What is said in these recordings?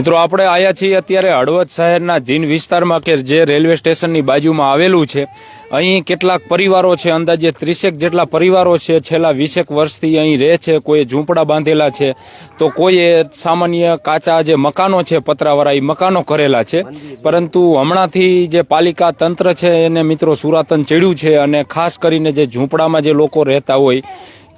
મિત્રો, આપણે આયા છીએ અત્યારે હળવદ શહેરના જીન વિસ્તારમાં કે જે રેલવે સ્ટેશનની બાજુમાં આવેલું છે. અહીં કેટલાક પરિવારો છે, અંદાજે ત્રીસેક જેટલા પરિવારો છે. છેલ્લા વીસેક વર્ષથી અહીં રહે છે કોઈ ઝૂંપડા બાંધેલા છે. તો કોઈએ સામાન્ય કાચા જે મકાનો છે, પતરાવાળા એ મકાનો કરેલા છે. પરંતુ હમણાંથી જે પાલિકા તંત્ર છે, એને મિત્રો સુરાતન ચડ્યું છે અને ખાસ કરીને જે ઝૂંપડામાં જે લોકો રહેતા હોય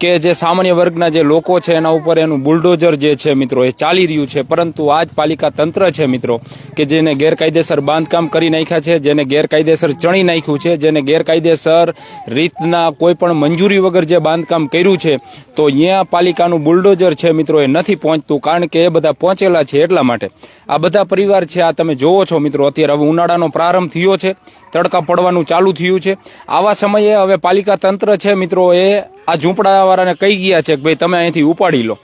કે જે સામાન્ય વર્ગના જે લોકો છે એના ઉપર એનું બુલડોઝર જે છે મિત્રો, એ ચાલી રહ્યું છે. પરંતુ આ જ પાલિકા તંત્ર છે મિત્રો, કે જેને ગેરકાયદેસર બાંધકામ કરી નાખ્યા છે, જેને ગેરકાયદેસર ચણી નાખ્યું છે, જેને ગેરકાયદેસર રીતના કોઈ પણ મંજૂરી વગર જે બાંધકામ કર્યું છે, તો અહીંયા પાલિકાનું બુલડોઝર છે મિત્રો, એ નથી પહોંચતું, કારણ કે એ બધા પહોંચેલા છે એટલા માટે. આ બધા પરિવાર છે, આ તમે જોવો છો મિત્રો, અત્યારે હવે ઉનાળાનો પ્રારંભ થયો છે, તડકા પડવાનું ચાલુ થયું છે. આવા સમયે હવે પાલિકા તંત્ર છે મિત્રો, એ આ ઝૂંપડાવાળાને કહી ગયા છે કે ભાઈ તમે અહીંથી ઉપાડી લો.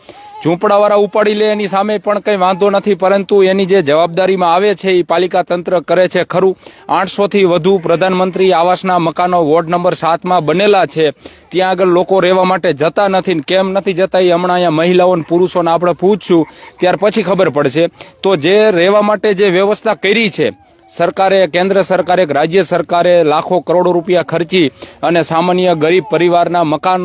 ઝૂંપડાવાળા ઉપાડી લે એની સામે પણ કંઈ વાંધો નથી, પરંતુ એની જે જવાબદારીમાં આવે છે એ પાલિકા તંત્ર કરે છે ખરું. આઠસોથી વધુ પ્રધાનમંત્રી આવાસના મકાનો વોર્ડ નંબર સાતમાં બનેલા છે. ત્યાં આગળ લોકો રહેવા માટે જતા નથી કેમ નથી જતા એ હમણાં અહીંયા મહિલાઓ અને પુરુષોને આપણે પૂછશું. ત્યાર પછી ખબર પડશે. તો જે રહેવા માટે જે વ્યવસ્થા કરી છે સરકારે, કેન્દ્ર સરકારે રાજ્ય સરકારે લાખો કરોડો રૂપિયા ખર્ચી અને સામાન્ય ગરીબ પરિવારના મકાન,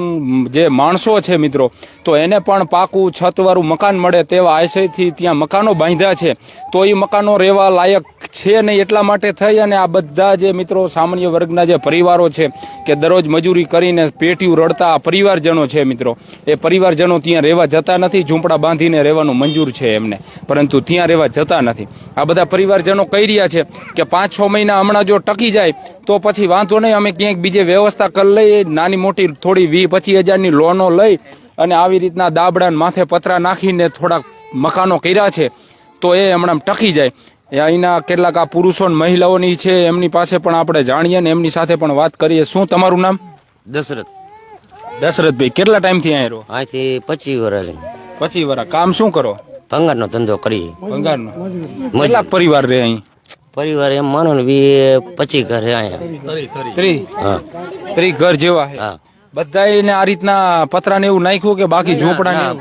જે માણસો છે મિત્રો, તો એને પણ પાકું, છતવાળું મકાન મળે તેવા આશયથી ત્યાં મકાનો બાંધ્યા છે. તો એ મકાનો રહેવા લાયક છે નહીં એટલા માટે થઈ અને આ બધા જે મિત્રો સામાન્ય વર્ગના જે પરિવારો છે કે દરરોજ મજૂરી કરીને પેટીયું રડતા પરિવારજનો છે મિત્રો. એ પરિવારજનો ત્યાં રહેવા જતા નથી, ઝૂંપડા બાંધીને રહેવાનું મંજૂર છે એમને. પરંતુ ત્યાં રહેવા જતા નથી. આ બધા પરિવારજનો કહી રહ્યા છે કે પાંચ છ મહિના હમણાં જો ટકી જાય, તો પછી વાંધો નહીં, અમે ક્યાંક બીજે વ્યવસ્થા કરી લઈએ, નાની મોટી થોડી વીસ પચીસ હજારની લોનો લઈ અને આવી રીતના દાબડાને માથે પતરા નાખીને થોડાક મકાનો કર્યા છે, તો એ હમણાં ટકી જાય. એ અહીંના કેટલાક આ પુરુષો અને મહિલાઓની છે એમની પાસે પણ આપણે જાણીએ ને એમની સાથે પણ વાત કરીએ. શું તમારું નામ? દશરથ. દશરથભાઈ કેટલા ટાઈમથી અહીંયા રહો? અહીંથી પચીસ વર્ષ પચીસ વર્ષ કામ શું કરો? ભંગારનો ધંધો કરી ભંગારનો. કેટલાક પરિવાર રહે અહીં? પરિવાર એમ માનો ને બી પચીસ ઘર છે અહીંયા. ત્રી હા. ત્રી ઘર જેવા છે? હા. બધાને આ રીતના પતરાને એવું નાખ્યું કે બાકી ઝૂંપડા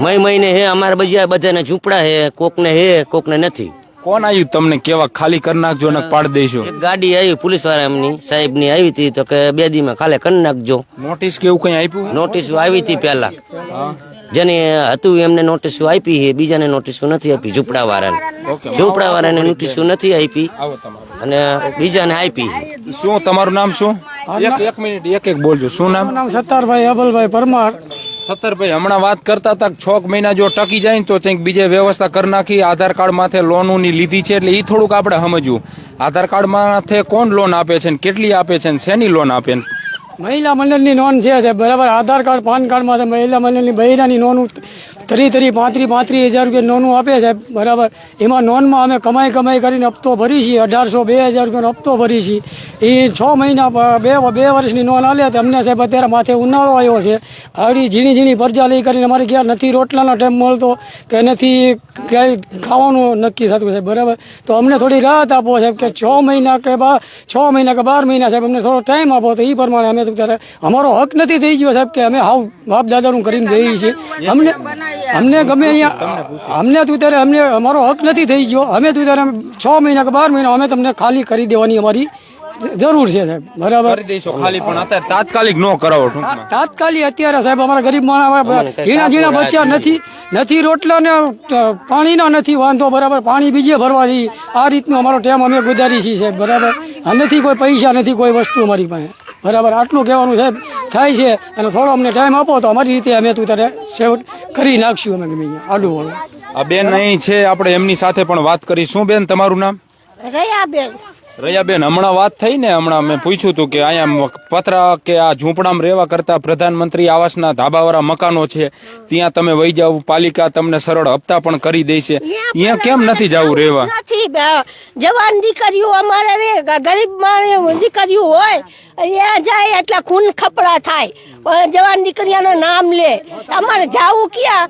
મય મહિને હે અમારે બધા બધાને ઝૂંપડા હે કોકને હે કોકને નથી. કોણ આવ્યું તમને કેવા ખાલી કરી નાખજો ને પાડી દઈશું એક ગાડી આવી પોલીસવાળા એમની સાહેબની આવી હતી તો કે બે દી માં ખાલી કરી નાખજો. નોટિસ કેવું કઈ આપ્યું? નોટિસ આવી હતી પેલા જેને હતું એમને નોટિસો આપી છે બીજાને નોટિસો નથી આપી ઝૂંપડા વાળાને ઝૂંપડા વાળાને નોટિસો નથી આપી અને બીજાને આપી શું તમારું નામ શું? એક એક મિનિટ એક એક બોલજો. શું નામ? નામ સત્તારભાઈ અબલભાઈ પરમાર. સત્તરભાઈ હમણાં વાત કરતા હતા છ મહિના જો ટકી જાય ને તો કંઈક બીજે વ્યવસ્થા કરી નાખી. આધાર કાર્ડ માથે લોનની લીધી છે એટલે એ થોડુંક આપણે સમજવું. આધાર કાર્ડ માથે કોણ લોન આપે છે કેટલી આપે છે ને શેની લોન આપે ને? મહિલા મંડળની જે છે, બરાબર, આધાર કાર્ડ, પાન કાર્ડમાં મહિલા મંડળની બૈરાની નોંધ તરી તરી પાંત્રી પાંત્રીસ હજાર રૂપિયા નોનું આપે છે, બરાબર. એમાં નોનમાં અમે કમાઈ કમાઈ કરીને હપ્તો ભરી છીએ, અઢારસો બે હજાર રૂપિયાનો હપ્તો ભરી છીએ. એ છ મહિના બે બે વર્ષની નોન આલે તો અમને સાહેબ અત્યારે માથે ઉનાળો આવ્યો છે. હળી ઝીણી ઝીણી પરજા લઈ કરીને અમારે ક્યાં નથી રોટલાનો ટાઈમ મળતો કે નથી ક્યાંય ખાવાનું નક્કી થતું સાહેબ બરાબર. તો અમને થોડી રાહત આપો સાહેબ કે છ મહિના કે બાર છ મહિના કે બાર મહિના સાહેબ અમને થોડો ટાઈમ આપો તો એ પ્રમાણે અમે ત્યારે, અમારો હક નથી થઈ ગયો સાહેબ કે અમે હાવ બાપ દાદાનું કરીને જઈએ છીએ. અમને અમને ગમે અહીંયા અમને તું ત્યારે અમને અમારો હક નથી થઈ ગયો. અમે તું ત્યારે છ મહિના કે બાર મહિના અમે તમને ખાલી કરી દેવાની અમારી જરૂર છે સાહેબ. બરાબર? ખાલી પણ અત્યારે તાત્કાલિક નો કરાવો તાત્કાલિક અત્યારે સાહેબ અમારા ગરીબ માણસ ઝીણા ઝીણા બચ્ચા નથી નથી રોટલા ને પાણીનો નથી વાંધો બરાબર? પાણી બીજે ભરવા જઈએ આ રીતનો અમારો ટાઈમ અમે ગુજારી છીએ સાહેબ બરાબર? નથી કોઈ પૈસા નથી કોઈ વસ્તુ અમારી પાસે. બરાબર? આટલું કહેવાનું સાહેબ થાય છે અને થોડો અમને ટાઈમ આપો તો અમારી રીતે અમે તું તારે સેવ કરી નાખશું અમે ગમે આડું વાળું આ બેન અહીં છે આપણે એમની સાથે પણ વાત કરીશું. બેન તમારું નામ? રયાબેન રયાબેન હમણાં વાત થઈ ને હમણાં મેં પૂછ્યું હતું કે અહીંયા પતરા કે આ ઝૂંપડામાં રહેવા કરતા પ્રધાનમંત્રી આવાસના ધાબાવાળા મકાનો છે ત્યાં તમે વહી જાવ પાલિકા તમને સરળ હપ્તા પણ કરી દે છે અહીંયા કેમ નથી જવું રહેવા? નથી જવાન દીકરીઓ અમારે રે ગરીબ માણસ દીકરીઓ હોય અહીંયા જાય એટલે ખૂન ખપડા થાય. જવાન દીકરીઓનું નામ લે. અમારે જાવું ક્યાં?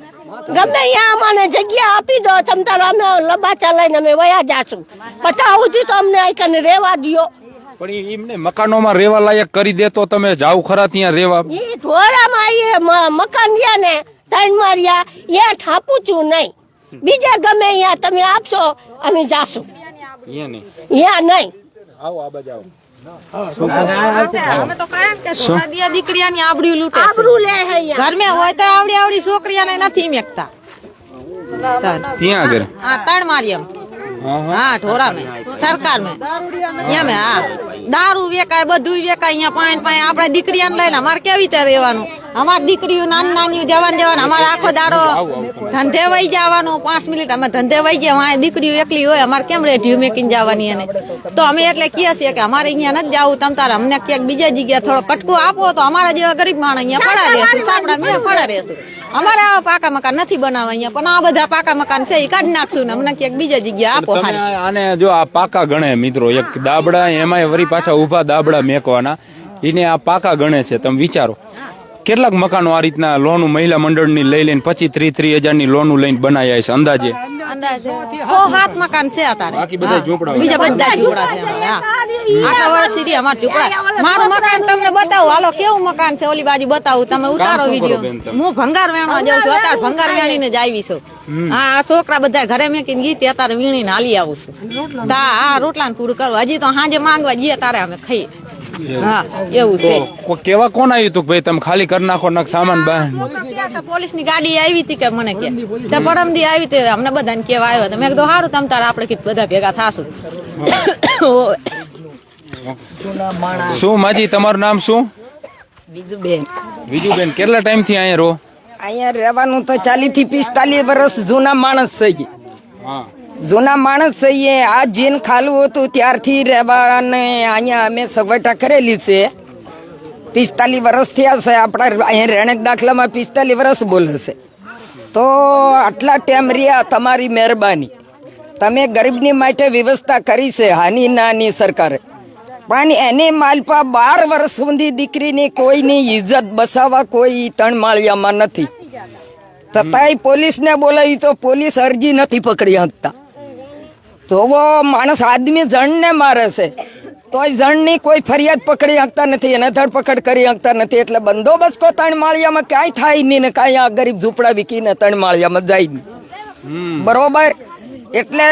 ગમે ત્યાં અમને જગ્યા આપી દો તમ તાર અમે લબાચા લઈને અમે વયા જાશું. પતા સુધી તો અમને આઈકન રેવા દ્યો. પણ એમને મકાનોમાં રહેવા લાયક કરી દે તો તમે જાવ ખરા ત્યાં રહેવા એ ઢોરામાં મકાન રહ્યા ને ત્રણ માર્યા એ ઠાપું છું નહીં. બીજા ગમે અહીંયા તમે આપશો અમે જાશું. અહીંયા નહીં. અહીંયા નહીં. આવો આ બાજુ આવો. દીકરીયાની લૂંટે અહીંયા. હોય તો આવડી આવડી છોકરીયાને નથી મેકતા. ત્યાં હા ત્રણ મારી એમ. હા હા. હા ઢોરા મેં સરકાર મેં એમ હા. દારૂ વેકાય બધું વેકાય અહીંયા પાણી પાણી ને લઈ લઈને મારે કેવી રીતે રહેવાનું? અમારી દીકરીઓ નાની નાની જવાન જવાન અમારે આખો દાડો ધંધે વહી જવાનું પાંચ મિનિટ અમે ધંધે વહી ગયા અમારે દીકરીઓ એકલી હોય અમારે કેમ રેઢિયું મેકીને જવાની એને? તો અમે એટલે કહીએ છીએ કે અમારે અહીંયા નથી જવું તમ તારે અમને ક્યાંક બીજા જગ્યા થોડો કટકો આપો તો અમારા જેવા ગરીબ માણસ અહીંયા પડા રહેશું સાપડા મેં પડા રહેશું. અમારે આવા પાકા મકાન નથી બનાવવા અહીંયા પણ આ બધા પાકા મકાન છે એ કાઢી નાખશું ને અમને ક્યાંક બીજા જગ્યા આપો અને આને જો આ પાકા ગણે મિત્રો એક દાબડા એમાંય વરી પાછા ઊભા દાબડા મેકવાના એને આ પાકા ગણે છે તમે વિચારો. કેટલાક મકાનો આ રીતના લોન મહિલા મંડળની લઈ લઈને પચીસ ત્રીસ ત્રીસ હજારની લોન લઈને બનાવ્યા છે. અંદાજે? અંદાજે. સાત મકાન છે બાકી બધા ઝૂંપડા બીજા બધા ઝૂંપડા છે અમારે, વર્ષ સુધી અમારે ઝૂંપડા. મારું મકાન તમને બતાવું. હાલો કેવું મકાન છે? ઓલી બાજુ બતાવું. તમે ઉતારો વીડિયો. હું ભંગાર વેણવા જાઉં છું. અત્યારે ભંગાર વેણીને જ આવી છું. હા આ છોકરા બધા ઘરે મેકીને ગીત અત્યારે વીણીને હાલી આવું છું. તા આ રોટલા પૂરું કરું. હજી તો સાંજે માંગવા જઈએ તારે અમે ખાઈએ. હા એવું છે. તો કેવા કોણ આવ્યું તું ભાઈ? તમે ખાલી કરી નાખો ને સામાન બહાર. પોલીસની ગાડી આવી હતી કે મને કે? તે પરમદી આવી હતી અમને બધાને કેવા આવ્યો તો. મેં કીધું સારું તમ તારે આપણે કીધું બધા ભેગા થાશું. શું માજી તમારું નામ શું? બીજું બેન બીજું બેન કેટલા ટાઈમથી અહીંયા રહો? અહીંયા રહેવાનું તો ચાલીસથી પિસ્તાલીસ વર્ષ જૂના માણસ થઈ હા. જૂના માણસ છે આ જીન ખાલું હતું, ત્યારથી રહેવાને અહીંયા અમે સગવટા કરેલી છે. પિસ્તાલીસ વર્ષ છે, આપણા અહીંયા રહેણેક દાખલામાં પિસ્તાલીસ વર્ષ બોલે છે. તો આટલા ટાઈમ રહ્યા તમારી મહેરબાની. તમે ગરીબની માટે વ્યવસ્થા કરી છે, હાની નાની સરકારે. પણ એને માલપા બાર વર્ષ સુધી દીકરીની કોઈની ઇજ્જત બસાવવા કોઈ ત્રણ માળિયામાં નથી. છતાંય પોલીસને બોલાવી તો પોલીસ અરજી નથી પકડી શકતા તો માણસ આદમી જણને મારે છે. તોય જણની કોઈ ફરિયાદ પકડી શકતા નથી એને ધરપકડ કરી શકતા નથી. એટલે બંદોબસ્ત કો ત્રણ માળિયામાં ક્યાંય થાય નહીં ને કાંઈ આ ગરીબ ઝૂંપડા વિકીને ત્રણ માળિયામાં જાય નહીં. બરોબર? એટલે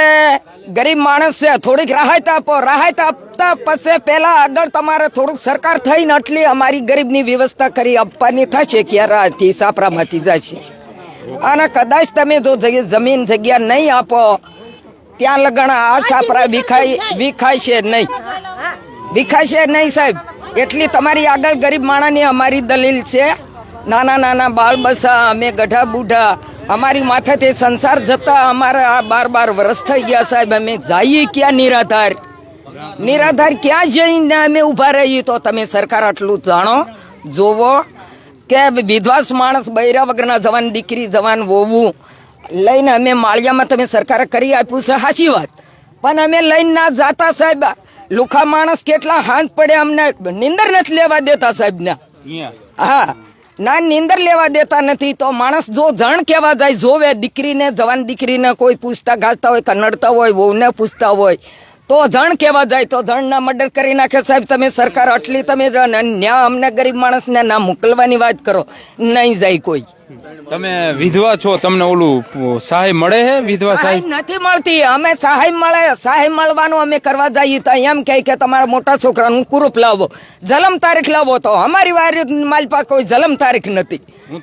ગરીબ માણસ છે થોડીક રાહત આપો. રાહત આપતા પછી પહેલા આગળ તમારે થોડુંક સરકાર થઈને આટલી અમારી ગરીબની વ્યવસ્થા કરી આપવાની થશે ક્યારાથી સાપરામાંથી જશે અને કદાચ તમે જો જમીન જગ્યા નહીં આપો ત્યાં લગણ આ છાપરા વિખાય વિખાય છે. નહીં. વિખાય છે. નહીં સાહેબ. એટલી તમારી આગળ ગરીબ માણાની અમારી દલીલ છે. નાના નાના બાળ બસા અમે ગઢા બુઢા. અમારી માથેથી સંસાર જતા અમારા આ બાર બાર વર્ષ થઈ ગયા સાહેબ. અમે જઈએ ક્યાં નિરાધાર? નિરાધાર ક્યાં જઈને અમે ઊભા રહીએ તો તમે સરકાર આટલું જાણો? જોવો કે વિધવાસ માણસ બૈરા વગરના જવાન દીકરી જવાન વોવું લઈને અમે માળિયામાં તમે સરકારે કરી આપ્યું છે સાચી વાત. પણ અમે લઈને ના જાતા સાહેબ. લુખા માણસ કેટલા હાંત પડે અમને નિંદર નથી લેવા દેતા સાહેબ ને. હા. ના નિંદર લેવા દેતા નથી. તો માણસ જો જણ કેવા જાય જોવે દીકરીને જવાન દીકરીને કોઈ પૂછતા ગાતા હોય કનડતા હોય વહુને પૂછતા હોય તો જણ કેવા જાય તો જણના મર્ડર કરી નાખે સાહેબ. તમે સરકાર આટલી તમે ન્યા અમને ગરીબ માણસને ના મોકલવાની વાત કરો. નહીં જાય કોઈ. તમે વિધવા છો તમને ઓલું સહાય મળે હે? વિધવા સહાય નથી મળતી. અમે સહાય મળે સહાય મળવાનું અમે કરવા જઈએ તો એમ કહે કે તમારા મોટા છોકરાનું કુરૂપ લાવો. જલમ તારીખ લાવો તો અમારી વારી માલપા કોઈ જલમ તારીખ નથી.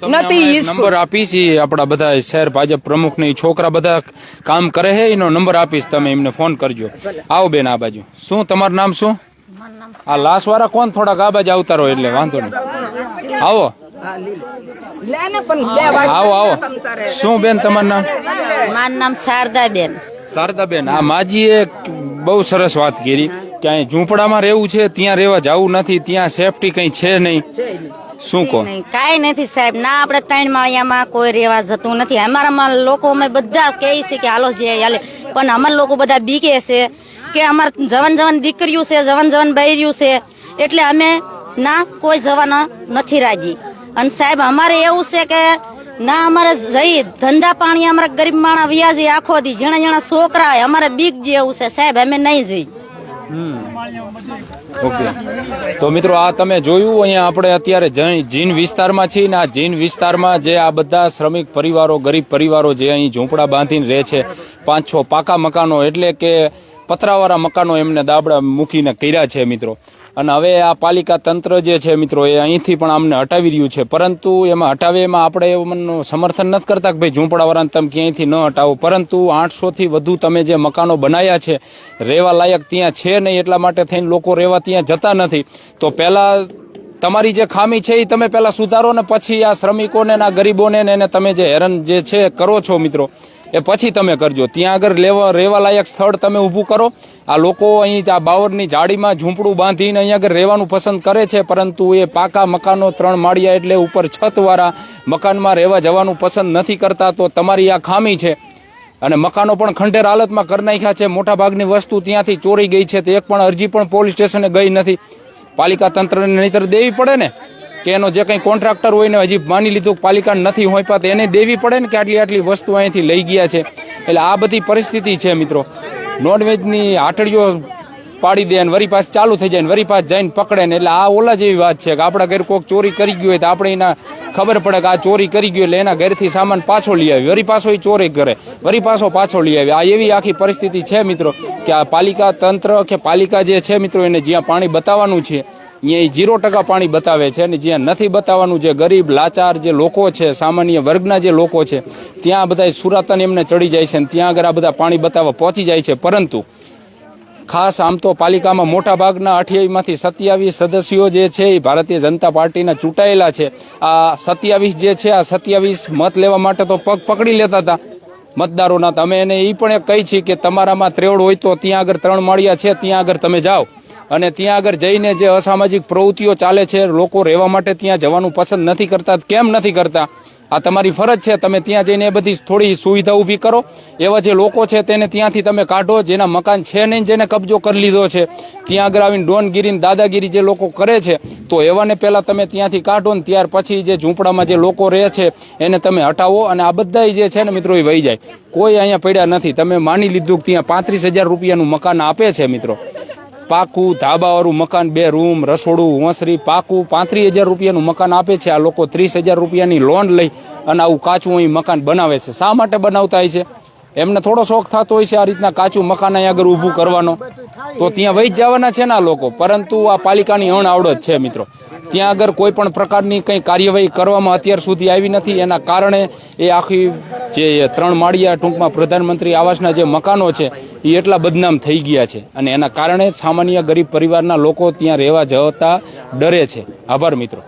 નથી નંબર આપીશ આપણા બધા શહેર ભાજપ પ્રમુખ ને છોકરા બધા કામ કરે છે એનો નંબર આપીશ તમે એમને ફોન કરજો. આવો બેન આ બાજુ. શું તમારું નામ શું? આ લાશ વાળા કોણ? થોડાક આ બાજુ આવતા રહો એટલે વાંધો નહીં. આવો. આવો આવો. શું બેન તમારું નામ? મારું નામ શારદાબેન. શારદાબેન આ માજીએ બહુ સરસ વાત કરી ક્યાંય અહીં ઝૂંપડામાં રહેવું છે ત્યાં રહેવા જવું નથી ત્યાં સેફટી કઈ છે નહીં. શું કહો? નહીં કાંઈ નથી સાહેબ. ના આપણે ત્રણ માળિયામાં કોઈ રહેવા જતું નથી. અમારામાં લોકો અમે બધા કહે છે કે હાલો જે હાલે. પણ અમારા લોકો બધા બીકે છે કે અમાર જવાન જવાન દીકરીઓ છે જવાન જવાન બૈર્યું છે. એટલે અમે ના કોઈ જવાના નથી રાજી. અને સાહેબ, અમારે એવું છે કે ના, અમારે જઈ ધંધા પાણી અમારા ગરીબ માણા વ્યાજી આખો દી. જેણા જેણા છોકરા હોય, અમારે બીક જેવું છે. સાહેબ, અમે નહીં જઈ. ઓકે. તો મિત્રો, આ તમે જોયું, અહીંયા આપણે અત્યારે જીન વિસ્તારમાં છીએ ને આ જીન વિસ્તારમાં જે આ બધા શ્રમિક પરિવારો, ગરીબ પરિવારો જે અહીં ઝૂંપડા બાંધીને રહે છે, પાંચ છ પાકા મકાનો એટલે કે પતરાવાળા મકાનો એમને દાબડા મૂકીને કર્યા છે મિત્રો. અને હવે આ પાલિકા તંત્ર જે છે મિત્રો, એ અહીંથી પણ અમને હટાવી રહ્યું છે. પરંતુ એમાં હટાવે એમાં આપણે એવું સમર્થન નથી કરતા કે ભાઈ ઝૂંપડાવાળાને તમે ક્યાંયથી ન હટાવો. પરંતુ આઠસોથી વધુ તમે જે મકાનો બનાવ્યા છે, રહેવા લાયક ત્યાં છે નહીં એટલા માટે થઈને લોકો રહેવા ત્યાં જતા નથી. તો પહેલાં તમારી જે ખામી છે એ તમે પહેલાં સુધારો ને પછી આ શ્રમિકોને આ ગરીબોને એને તમે જે હેરાન જે છે કરો છો મિત્રો. એ પછી તમે કરજો. ત્યાં આગળ લેવા રહેવા લાયક સ્થળ તમે ઊભું કરો. આ લોકો અહીં આ બાવરની જાળીમાં ઝૂંપડું બાંધીને અહીંયા આગળ રહેવાનું પસંદ કરે છે, પરંતુ એ પાકા મકાનો ત્રણ માળિયા એટલે ઉપર છતવાળા મકાનમાં રહેવા જવાનું પસંદ નથી કરતા, તો તમારી આ ખામી છે. અને મકાનો પણ ખંડેર હાલતમાં કરી નાખ્યા છે. મોટા ભાગની વસ્તુ ત્યાંથી ચોરી ગઈ છે. તે એક પણ અરજી પણ પોલીસ સ્ટેશને ગઈ નથી. પાલિકા તંત્રને નહીતર દેવી પડે ને? કે એનો જે કંઈ કોન્ટ્રાક્ટર હોય ને હજી માની લીધું પાલિકા નથી હોય પાત, એને દેવી પડે ને કે આટલી આટલી વસ્તુ અહીંથી લઈ ગયા છે. એટલે આ બધી પરિસ્થિતિ છે મિત્રો. નોનવેજની આટડીઓ પાડી દે ને વરી પાછ ચાલુ થઈ જાય ને વરી પાસ જઈને પકડે ને, એટલે આ ઓલા જેવી વાત છે કે આપણા ઘરે કોઈક ચોરી કરી ગયું હોય તો આપણે એના ખબર પડે કે આ ચોરી કરી ગયું એટલે એના ઘરેથી સામાન પાછો લઈ આવી. વરી પાછો એ ચોરી કરે, વરી પાછો પાછો લઈ આવી. આ એવી આખી પરિસ્થિતિ છે મિત્રો કે આ પાલિકા તંત્ર કે પાલિકા જે છે મિત્રો એને જ્યાં પાણી બતાવવાનું છે અહીંયા જીરો ટકા પાણી બતાવે છે અને જ્યાં નથી બતાવવાનું જે ગરીબ, લાચાર જે લોકો છે, સામાન્ય વર્ગના જે લોકો છે, ત્યાં બધા સુરાતન એમને ચડી જાય છે અને ત્યાં આગળ આ બધા પાણી બતાવવા પહોંચી જાય છે. પરંતુ ખાસ આમ તો પાલિકામાં મોટા ભાગના અઠ્યાવીસમાંથી સત્યાવીસ સદસ્યો જે છે એ ભારતીય જનતા પાર્ટીના ચૂંટાયેલા છે. આ સત્યાવીસ જે છે, આ સત્યાવીસ મત લેવા માટે તો પગ પકડી લેતા હતા મતદારોના. તમે એને એ પણ એક કહી છે કે તમારામાં ત્રેવડ હોય તો ત્યાં આગળ ત્રણ માળિયા છે, ત્યાં આગળ તમે જાઓ. અને ત્યાં આગળ જઈને જે અસામાજિક પ્રવૃત્તિઓ ચાલે છે, લોકો રહેવા માટે ત્યાં જવાનું પસંદ નથી કરતા, કેમ નથી કરતા? આ તમારી ફરજ છે. તમે ત્યાં જઈને એ બધી થોડી સુવિધા ઊભી કરો. એવા જે લોકો છે તેને ત્યાંથી તમે કાઢો. જેના મકાન છે નહીં, જેને કબજો કરી લીધો છે. ત્યાં આગળ આવીને ડોનગીરી દાદાગીરી જે લોકો કરે છે, તો એવાને પહેલાં તમે ત્યાંથી કાઢો ને ત્યાર પછી જે ઝૂંપડામાં જે લોકો રહે છે, એને તમે હટાવો અને આ બધા જે છે ને મિત્રો એ વહી જાય. કોઈ અહીંયા પડ્યા નથી. તમે માની લીધું કે ત્યાં પાંત્રીસ હજાર રૂપિયાનું મકાન આપે છે, મિત્રો. પાકું, ધાબાવાળું મકાન, બે રૂમ, રસોડું વંસરી પાકું, પાંત્રીસ હજાર રૂપિયાનું મકાન આપે છે. આ લોકો ત્રીસ હજાર રૂપિયાની લોન લઈ અને આવું કાચું અહીં મકાન બનાવે છે. શા માટે બનાવતા હોય છે? એમને થોડો શોખ થતો હોય છે આ રીતના કાચું મકાન અહીં આગળ ઊભું કરવાનો. તો ત્યાં વહી જવાના છે ને આ લોકો. પરંતુ આ પાલિકાની અણ આવડત છે, મિત્રો. ત્યાં આગળ કોઈ પણ પ્રકારની કંઈ કાર્યવાહી કરવામાં અત્યાર સુધી આવી નથી, એના કારણે એ આખી જે ત્રણ માળિયા ટૂંકમાં પ્રધાનમંત્રી આવાસના જે મકાનો છે, એ એટલા બદનામ થઈ ગયા છે. અને એના કારણે સામાન્ય ગરીબ પરિવારના લોકો ત્યાં રહેવા જતા ડરે છે. આભાર મિત્રો.